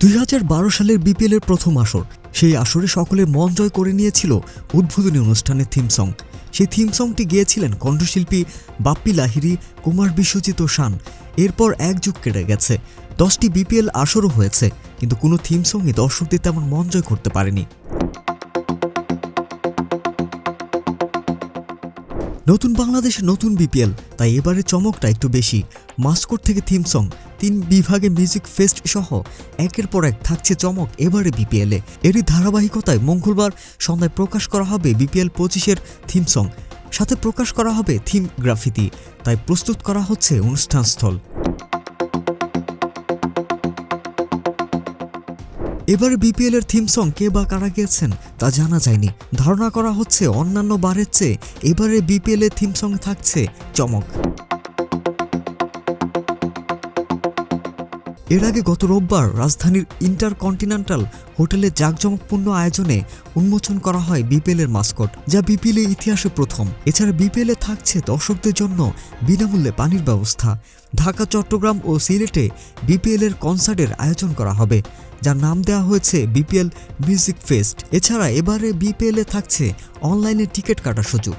দুই হাজার বারো সালের বিপিএলের প্রথম আসর, সেই আসরে সকলে মন জয় করে নিয়েছিল উদ্বোধনী অনুষ্ঠানের থিম সং সেই থিম সংটি গেয়েছিলেন কণ্ঠশিল্পী বাপ্পি লাহিরি কুমার বিশ্বজিৎ ও শান। এরপর এক যুগ কেটে গেছে। দশটি বিপিএল আসরও হয়েছে, কিন্তু কোনো থিম সংই দর্শকদের তেমন মন জয় করতে পারেনি। নতুন বাংলাদেশে নতুন বিপিএল, তাই এবারে চমকটা একটু বেশি। মাস্কট থেকে থিম সং, তিন বিভাগে মিউজিক ফেস্ট সহ একের পর এক থাকছে চমক এবারে বিপিএলে এরই ধারাবাহিকতায় মঙ্গলবার সন্ধ্যায় প্রকাশ করা হবে বিপিএল পঁচিশের থিম সং। সাথে প্রকাশ করা হবে থিম গ্রাফিতি, তাই প্রস্তুত করা হচ্ছে অনুষ্ঠানস্থল। এবারে বিপিএল এর থিম সং কে বা কারা গেয়েছেন তা জানা যায়নি। ধারণা করা হচ্ছে অন্যান্য বারের চেয়ে এবারে বিপিএল এর থিম সং থাকছে চমক। এর আগে গত রোববার রাজধানীর ইন্টারকন্টিনেন্টাল হোটেলে জাঁকজমকপূর্ণ আয়োজনে উন্মোচন করা হয় বিপিএল এর মাস্কট, যা বিপিএল ইতিহাসে প্রথম। এছাড়া বিপিএল থাকছে দর্শকদের জন্য বিনামূল্যে পানির ব্যবস্থা। ঢাকা, চট্টগ্রাম ও সিলেটে বিপিএল এর কনসার্টের আয়োজন করা হবে, যার নাম দেওয়া হয়েছে বিপিএল মিউজিক ফেস্ট। এছাড়া এবারে বিপিএল থাকছে অনলাইনে টিকিট কাটার সুযোগ।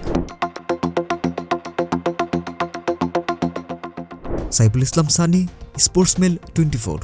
Saiful Islam, Sunny. Sportsmail twenty four.